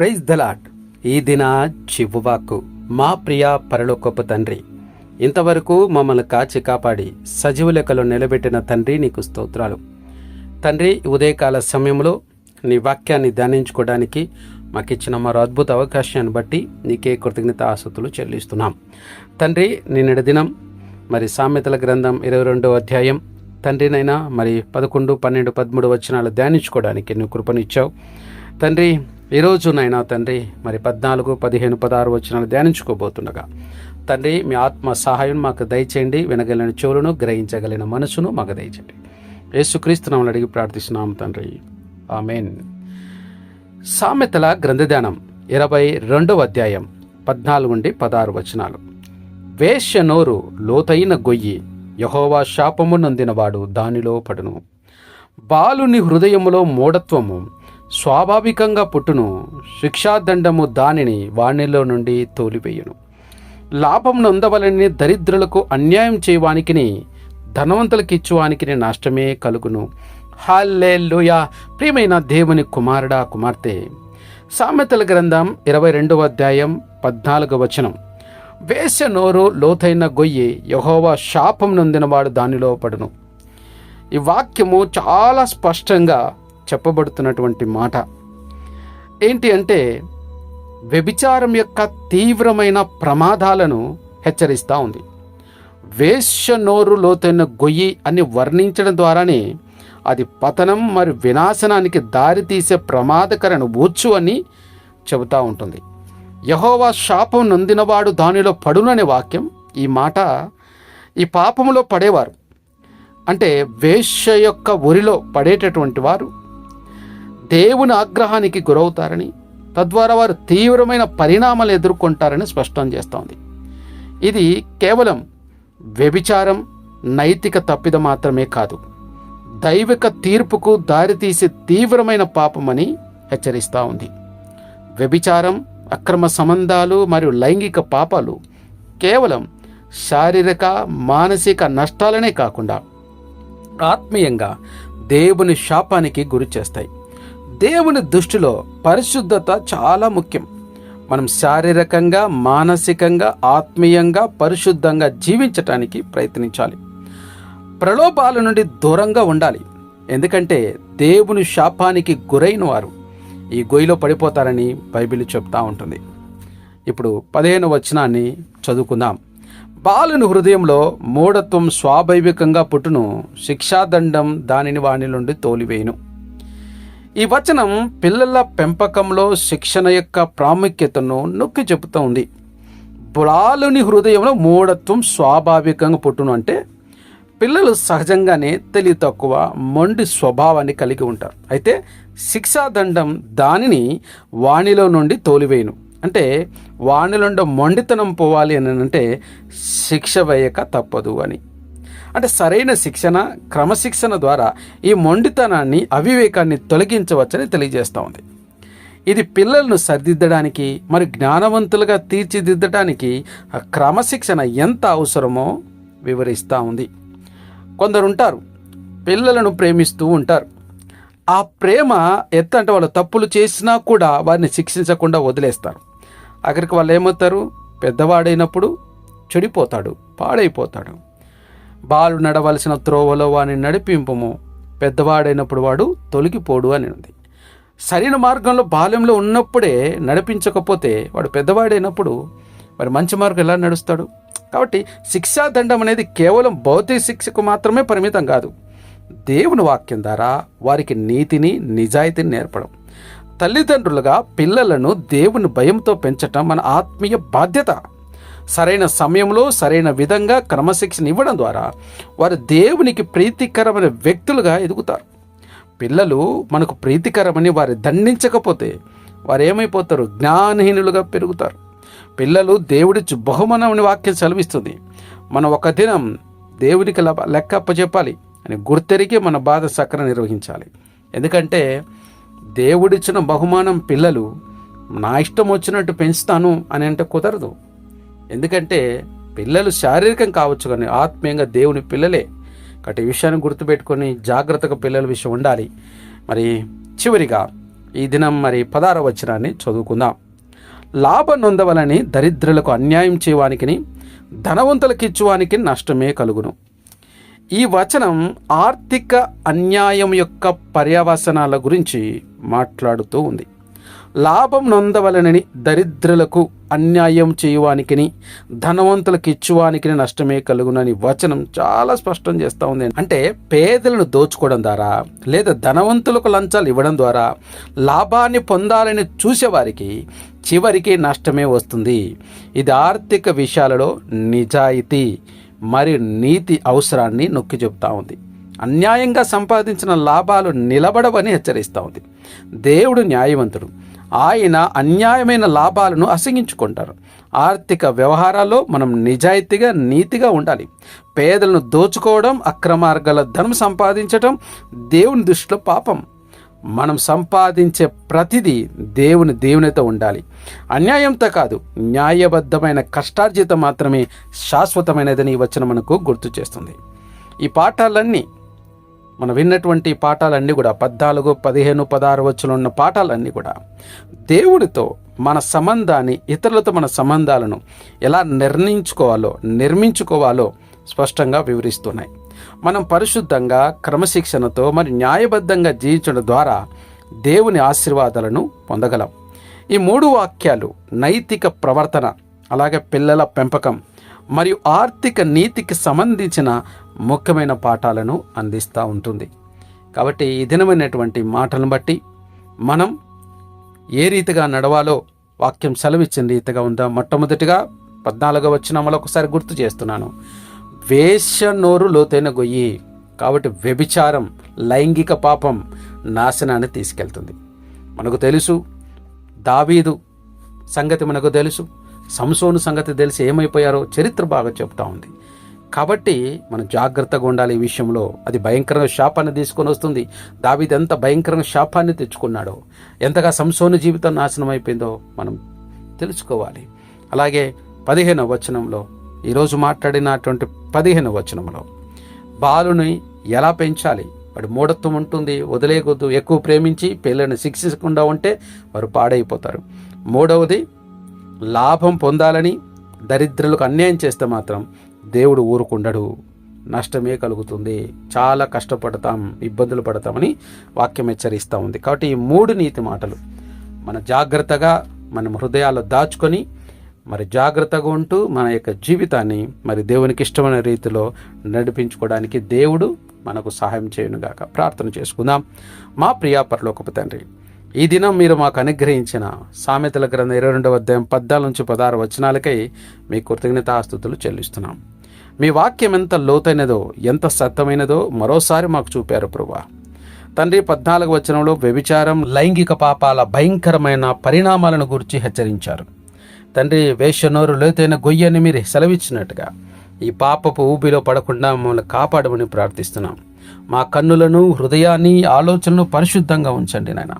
Praise దలాట్ ఈ దిన చివువాకు మా ప్రియ పరలోకపు తండ్రి ఇంతవరకు మమ్మల్ని కాచి కాపాడి సజీవ లెక్కలో నిలబెట్టిన తండ్రి నీకు స్తోత్రాలు. తండ్రి ఉదయకాల సమయంలో నీ వాక్యాన్ని ధ్యానించుకోవడానికి మాకు ఇచ్చిన మరో అద్భుత అవకాశాన్ని బట్టి నీకే కృతజ్ఞత ఆసక్తులు చెల్లిస్తున్నాం. తండ్రి నిన్నటి దినం మరి సామెతల గ్రంథం ఇరవై రెండో అధ్యాయం తండ్రినైనా మరి పదకొండు పన్నెండు పదమూడు వచనాలు ధ్యానించుకోవడానికి నువ్వు కృపనిచ్చావు. తండ్రి ఈరోజు నైనా తండ్రి మరి పద్నాలుగు పదిహేను పదహారు వచనాలు ధ్యానించుకోబోతుండగా తండ్రి మీ ఆత్మ సహాయం మాకు దయచేయండి వినగలిగిన చెవులను గ్రహించగలిగిన మనసును మాకు దయచేయండి. యేసుక్రీస్తునామని అడిగి ప్రార్థిస్తున్నాం తండ్రి. ఆమెన్. సామెతల గ్రంథధ్యానం ఇరవై రెండవ అధ్యాయం పద్నాలుగు నుండి పదహారు వచనాలు. వేష్య నోరు లోతైన గొయ్యి యహోవా శాపము నొందినవాడు దానిలో పడును. బాలుని హృదయములో మూఢత్వము స్వాభావికంగా పుట్టును శిక్షాదండము దానిని వాణిలో నుండి తోలివేయును. లాభం నొందవలని దరిద్రులకు అన్యాయం చేయవానికిని ధనవంతులకు ఇచ్చువానికి నష్టమే కలుగును. హాల్లెలూయా! ప్రియమైన దేవుని కుమారుడా కుమార్తె! సామెతల గ్రంథం ఇరవై రెండవ అధ్యాయం పద్నాలుగవ వచనం. వేశ్య నోరు లోతైన గొయ్యి యహోవా శాపం నొందినవాడు దానిలో పడును. ఈ వాక్యము చాలా స్పష్టంగా చెప్పబడుతున్నటువంటి మాట. ఏంటి అంటే వ్యభిచారం యొక్క తీవ్రమైన ప్రమాదాలను హెచ్చరిస్తూ ఉంది. వేశ్య నోరు లోతైన గొయ్యి అని వర్ణించడం ద్వారానే అది పతనం మరియు వినాశనానికి దారితీసే ప్రమాదకరను వచ్చు అని చెబుతూ ఉంటుంది. యహోవా శాపం నొందినవాడు దానిలో పడుననే వాక్యం ఈ మాట ఈ పాపములో పడేవారు. అంటే వేశ్య యొక్క ఉరిలో పడేటటువంటి వారు దేవుని ఆగ్రహానికి గురవుతారని తద్వారా వారు తీవ్రమైన పరిణామాలు ఎదుర్కొంటారని స్పష్టం చేస్తోంది. ఇది కేవలం వ్యభిచారం నైతిక తప్పిద మాత్రమే కాదు. దైవిక తీర్పుకు దారితీసే తీవ్రమైన పాపమని హెచ్చరిస్తూ ఉంది. వ్యభిచారం అక్రమ సంబంధాలు మరియు లైంగిక పాపాలు కేవలం శారీరక మానసిక నష్టాలనే కాకుండా ఆత్మీయంగా దేవుని శాపానికి గురి చేస్తాయి. దేవుని దృష్టిలో పరిశుద్ధత చాలా ముఖ్యం. మనం శారీరకంగా మానసికంగా ఆత్మీయంగా పరిశుద్ధంగా జీవించటానికి ప్రయత్నించాలి. ప్రలోభాల నుండి దూరంగా ఉండాలి. ఎందుకంటే దేవుని శాపానికి గురైన వారు ఈ గొయ్యిలో పడిపోతారని బైబిల్ చెప్తా ఉంటుంది. ఇప్పుడు పదిహేను వచనాన్ని చదువుకుందాం. బాలుని హృదయంలో మూఢత్వం స్వాభావికంగా పుట్టును శిక్షాదండం దానిని వాని నుండి తోలివేయును. ఈ వచనం పిల్లల పెంపకంలో శిక్షణ యొక్క ప్రాముఖ్యతను నొక్కి చెబుతూ ఉంది. బాలుని హృదయంలో మూఢత్వం స్వాభావికంగా పుట్టును అంటే పిల్లలు సహజంగానే తెలివి తక్కువ మొండి స్వభావాన్ని కలిగి ఉంటారు. అయితే శిక్షాదండం దానిని వాణిలో నుండి తోలివేయును. అంటే వాణిలో మొండితనం పోవాలి అని అంటే శిక్ష వేయక తప్పదు అని. అంటే సరైన శిక్షణ క్రమశిక్షణ ద్వారా ఈ మొండితనాన్ని అవివేకాన్ని తొలగించవచ్చని తెలియజేస్తూ ఉంది. ఇది పిల్లలను సరిదిద్దడానికి మరి జ్ఞానవంతులుగా తీర్చిదిద్దడానికి ఆ క్రమశిక్షణ ఎంత అవసరమో వివరిస్తూ ఉంది. కొందరు ఉంటారు పిల్లలను ప్రేమిస్తూ ఉంటారు. ఆ ప్రేమ ఎంత అంటే వాళ్ళు తప్పులు చేసినా కూడా వారిని శిక్షించకుండా వదిలేస్తారు. అక్కడికి వాళ్ళు ఏమవుతారు పెద్దవాడైనప్పుడు చెడిపోతాడు పాడైపోతాడు. బాలు నడవలసిన త్రోవలో వాని నడిపింపము. పెద్దవాడైనప్పుడు వాడు తొలగిపోడు అని ఉంది. సరైన మార్గంలో బాల్యంలో ఉన్నప్పుడే నడిపించకపోతే వాడు పెద్దవాడైనప్పుడు మరి మంచి మార్గం ఎలా నడుస్తాడు? కాబట్టి శిక్షాదండం అనేది కేవలం భౌతిక శిక్షకు మాత్రమే పరిమితం కాదు. దేవుని వాక్యం ద్వారా వారికి నీతిని నిజాయితీని నేర్పడం. తల్లిదండ్రులుగా పిల్లలను దేవుని భయంతో పెంచటం మన ఆత్మీయ బాధ్యత. సరైన సమయంలో సరైన విధంగా క్రమశిక్షణ ఇవ్వడం ద్వారా వారు దేవునికి ప్రీతికరమైన వ్యక్తులుగా ఎదుగుతారు. పిల్లలు మనకు ప్రీతికరమని వారు దండించకపోతే వారు ఏమైపోతారు జ్ఞానహీనులుగా పెరుగుతారు. పిల్లలు దేవుడిచ్చు బహుమానం అనే వాక్యం సెలవిస్తుంది. మనం ఒక దినం దేవునికి లెక్క అప్పచెప్పాలి అని గుర్తెరిగి మన బాధ సక్ర నిర్వహించాలి. ఎందుకంటే దేవుడిచ్చిన బహుమానం పిల్లలు నా ఇష్టం వచ్చినట్టు పెంచుతాను అని అంటే కుదరదు. ఎందుకంటే పిల్లలు శారీరకం కావచ్చు కానీ ఆత్మీయంగా దేవుని పిల్లలే. కాబట్టి ఈ విషయాన్ని గుర్తుపెట్టుకొని జాగ్రత్తగా పిల్లల విషయం ఉండాలి. మరి చివరిగా ఈ దినం మరి పదార వచనాన్ని చదువుకుందాం. లాభం నొందవలని దరిద్రులకు అన్యాయం చేయవానికి ధనవంతులకు ఇచ్చువానికి నష్టమే కలుగును. ఈ వచనం ఆర్థిక అన్యాయం యొక్క పర్యవసనాల గురించి మాట్లాడుతూ ఉంది. లాభం నొందవలనని దరిద్రులకు అన్యాయం చేయువానికి ధనవంతులకు ఇచ్చువానికి నష్టమే కలుగునని వచనం చాలా స్పష్టం చేస్తూ ఉంది. అంటే పేదలను దోచుకోవడం ద్వారా లేదా ధనవంతులకు లంచాలు ఇవ్వడం ద్వారా లాభాన్ని పొందాలని చూసేవారికి చివరికి నష్టమే వస్తుంది. ఇది ఆర్థిక విషయాలలో నిజాయితీ మరి నీతి అవసరాన్ని నొక్కి చెబుతా ఉంది. అన్యాయంగా సంపాదించిన లాభాలు నిలబడవని హెచ్చరిస్తూ ఉంది. దేవుడు న్యాయవంతుడు. ఆయన అన్యాయమైన లాభాలను అసగించుకుంటారు ఆర్థిక వ్యవహారాల్లో మనం నిజాయితీగా నీతిగా ఉండాలి. పేదలను దోచుకోవడం అక్రమార్గాల ధనం సంపాదించడం దేవుని దృష్టిలో పాపం. మనం సంపాదించే ప్రతిదీ దేవుని దేవునితో ఉండాలి. అన్యాయంతో కాదు న్యాయబద్ధమైన కష్టార్జితం మాత్రమే శాశ్వతమైనదని ఈ వచనం మనకు గుర్తు చేస్తుంది. ఈ పాఠాలన్నీ మనం విన్నటువంటి పాఠాలన్నీ కూడా పద్నాలుగు పదిహేను పదహారు వచ్చులు ఉన్న పాఠాలన్నీ కూడా దేవుడితో మన సంబంధాన్ని ఇతరులతో మన సంబంధాలను ఎలా నిర్ణయించుకోవాలో నిర్మించుకోవాలో స్పష్టంగా వివరిస్తున్నాయి. మనం పరిశుద్ధంగా క్రమశిక్షణతో మరి న్యాయబద్ధంగా జీవించడం ద్వారా దేవుని ఆశీర్వాదాలను పొందగలం. ఈ మూడు వాక్యాలు నైతిక ప్రవర్తన అలాగే పిల్లల పెంపకం మరియు ఆర్థిక నీతికి సంబంధించిన ముఖ్యమైన పాఠాలను అందిస్తూ ఉంటుంది. కాబట్టి ఈ దినమైనటువంటి మాటలను బట్టి మనం ఏ రీతిగా నడవాలో వాక్యం సెలవిచ్చిన రీతిగా ఉందా. మొట్టమొదటిగా పద్నాలుగో వచ్చిన ఒకసారి గుర్తు చేస్తున్నాను. వేష నోరు లోతైన గొయ్యి కాబట్టి వ్యభిచారం లైంగిక పాపం నాశనాన్ని తీసుకెళ్తుంది. మనకు తెలుసు దావీదు సంగతి మనకు తెలుసు. సంసోను సంగతి తెలిసి ఏమైపోయారో చరిత్ర బాగా చెప్తా ఉంది. కాబట్టి మనం జాగ్రత్తగా ఉండాలి ఈ విషయంలో. అది భయంకరమైన శాపాన్ని తీసుకొని వస్తుంది. దావిది ఎంత భయంకరమైన శాపాన్ని తెచ్చుకున్నాడో ఎంతగా సంసోను జీవితం నాశనం అయిపోయిందో మనం తెలుసుకోవాలి. అలాగే పదిహేనవ వచనంలో ఈరోజు మాట్లాడినటువంటి పదిహేను వచనంలో బాలుని ఎలా పెంచాలి? వాడు మూఢత్వం ఉంటుంది వదిలేయకూడదు ఎక్కువ ప్రేమించి పిల్లల్ని శిక్షించకుండా ఉంటే వారు పాడైపోతారు. మూడవది లాభం పొందాలని దరిద్రులకు అన్యాయం చేస్తే మాత్రం దేవుడు ఊరుకుండడు. నష్టమే కలుగుతుంది. చాలా కష్టపడతాం ఇబ్బందులు పడతామని వాక్యం హెచ్చరిస్తూ ఉంది. కాబట్టి ఈ మూడు నీతి మాటలు మన జాగ్రత్తగా మన హృదయాల్లో దాచుకొని మరి జాగ్రత్తగా ఉంటూ మన యొక్క జీవితాన్ని మరి దేవునికి ఇష్టమైన రీతిలో నడిపించుకోవడానికి దేవుడు మనకు సహాయం చేయనుగాక. ప్రార్థన చేసుకుందాం. మా ప్రియా పరలోకపు తండ్రి ఈ దినం మీరు మాకు అనుగ్రహించిన సామెతల గ్రంథ ఇరవై రెండవ అధ్యాయం పద్నాలుగు నుంచి పదహారు వచనాలకై మీ కృతజ్ఞతాస్తుతులు చెల్లిస్తున్నాం. మీ వాక్యం ఎంత లోతైనదో ఎంత సత్తమైనదో మరోసారి మాకు చూపారు ప్రభా తండ్రి పద్నాలుగు వచనంలో వ్యభిచారం లైంగిక పాపాల భయంకరమైన పరిణామాలను గురించి హెచ్చరించారు. తండ్రి వేషనోరు లోతైన గొయ్యని మీరు సెలవిచ్చినట్టుగా ఈ పాపపు ఊబిలో పడకుండా మమ్మల్ని కాపాడమని ప్రార్థిస్తున్నాం. మా కన్నులను హృదయాన్ని ఆలోచనలు పరిశుద్ధంగా ఉంచండి నాయన.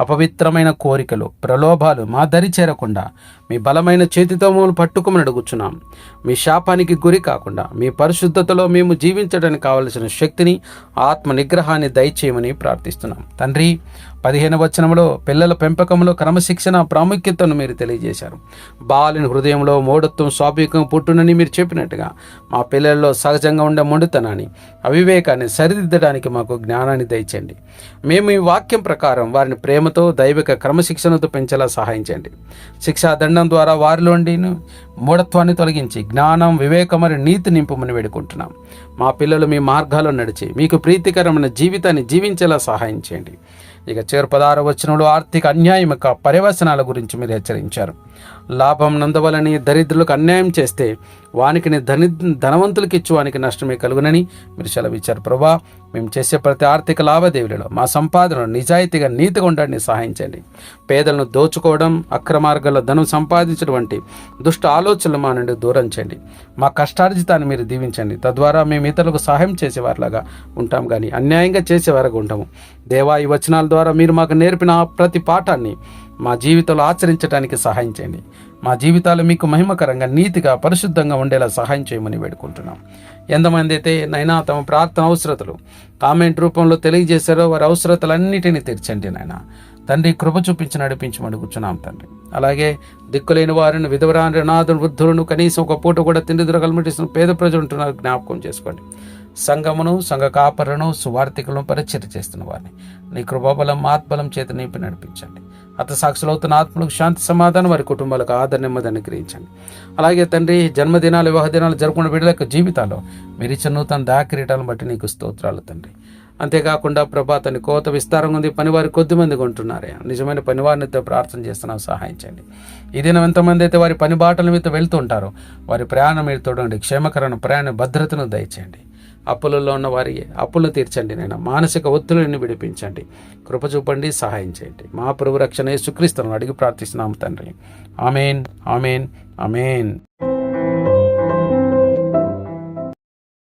అపవిత్రమైన కోరికలు ప్రలోభాలు మా దరి చేరకుండా మీ బలమైన చేతితో మమ్మల్ని పట్టుకుమని అడుగుచున్నాం. మీ శాపానికి గురి కాకుండా మీ పరిశుద్ధతలో మేము జీవించడానికి కావలసిన శక్తిని ఆత్మ నిగ్రహాన్ని దయచేయమని ప్రార్థిస్తున్నాం. తండ్రి పదిహేను వచనంలో పిల్లల పెంపకంలో క్రమశిక్షణ ప్రాముఖ్యతను మీరు తెలియజేశారు. బాలుని హృదయంలో మూఢత్వం స్వాభావికం పుట్టునని మీరు చెప్పినట్టుగా మా పిల్లల్లో సహజంగా ఉండే మొండుతనాన్ని అవివేకాన్ని సరిదిద్దడానికి మాకు జ్ఞానాన్ని దయచండి మేము ఈ వాక్యం ప్రకారం వారిని ప్రేమతో దైవిక క్రమశిక్షణతో పెంచేలా సహాయించండి శిక్షాదండం శిక్షా దండం ద్వారా వారిలోండి మూఢత్వాన్ని తొలగించి జ్ఞానం వివేకం మరియు నీతి నింపమని వేడుకుంటున్నాం. మా పిల్లలు మీ మార్గాల్లో నడిచి మీకు ప్రీతికరమైన జీవితాన్ని జీవించేలా సహాయం చేయండి. ఇక చేరు పదార వచనంలో ఆర్థిక అన్యాయం యొక్క పర్యవసనాల గురించి మీరు హెచ్చరించారు. లాభం నందవలని దరిద్రులకు అన్యాయం చేస్తే వానికి ధని ధనవంతులకు ఇచ్చు వానికి నష్టమే కలుగునని మీరు సెలవిచ్చారు ప్రభా మేము చేసే ప్రతి ఆర్థిక లావాదేవీలలో మా సంపాదనను నిజాయితీగా నీతిగా ఉండడానికి సహాయించండి. పేదలను దోచుకోవడం అక్రమార్గంలో ధనం సంపాదించడం వంటి దుష్ట ఆలోచనలు మా నుండి దూరం చేయండి. మా కష్టార్జితాన్ని మీరు దీవించండి. తద్వారా మేము ఇతరులకు సహాయం చేసేవారిలాగా ఉంటాం కానీ అన్యాయంగా చేసేవారుగా ఉంటాము దేవా ఈ వచనాల ద్వారా మీరు మాకు నేర్పిన ప్రతి పాఠాన్ని మా జీవితంలో ఆచరించడానికి సహాయం చేయండి. మా జీవితాలు మీకు మహిమకరంగా నీతిగా పరిశుద్ధంగా ఉండేలా సహాయం చేయమని వేడుకుంటున్నాం. ఎంతమంది అయితే నైనా తమ ప్రార్థన అవసరతలు కామెంట్ రూపంలో తెలియజేశారో వారి అవసరతలన్నిటినీ తీర్చండి నాయన. తండ్రి కృప చూపించి నడిపించమని కూర్చున్నాం తండ్రి. అలాగే దిక్కులేని వారిని విధవరాని నాదులు వృద్ధులను కనీసం ఒక పూట కూడా తిండి దొరకలు పేద ప్రజలు ఉంటున్నారు జ్ఞాపకం చేసుకోండి. సంఘమును సంఘ కాపరును సువార్థికులను పరిచయం చేస్తున్న వారిని. నీ కృపాబలం ఆత్బలం చేత నింపి నడిపించండి. అత సాక్షులవుతున్న ఆత్మలకు శాంతి సమాధానం వారి కుటుంబాలకు ఆదరణ నెమ్మదిని గ్రహించండి అలాగే తండ్రి జన్మదినాలు వివాహ దినాలు జరుపుకున్న బిడ్డల యొక్క జీవితాల్లో మీరు ఇచ్చిన నూతన దాకిరీటాలను బట్టి నీకు స్తోత్రాలు తండ్రి. అంతేకాకుండా ప్రభాతని కోత విస్తారంగా ఉంది. పనివారి కొద్ది మంది కొంటున్నారే. నిజమైన పనివారినితో ప్రార్థన చేస్తున్నాం సహాయించండి. ఈ దినం ఎంతమంది అయితే వారి పని బాటల మీద వెళ్తూ ఉంటారో వారి ప్రయాణం మీరు తోడండి. క్షేమకరణ ప్రయాణ భద్రతను దయచేయండి. అప్పులలో ఉన్న వారి అప్పులు తీర్చండి నేను మానసిక ఒత్తిడిని విడిపించండి. కృప చూపండి సహాయం చేయండి. మా ప్రభు రక్షణ యేసుక్రీస్తును అడిగి ప్రార్థిస్తున్నాము తండ్రి. Amen amen amen.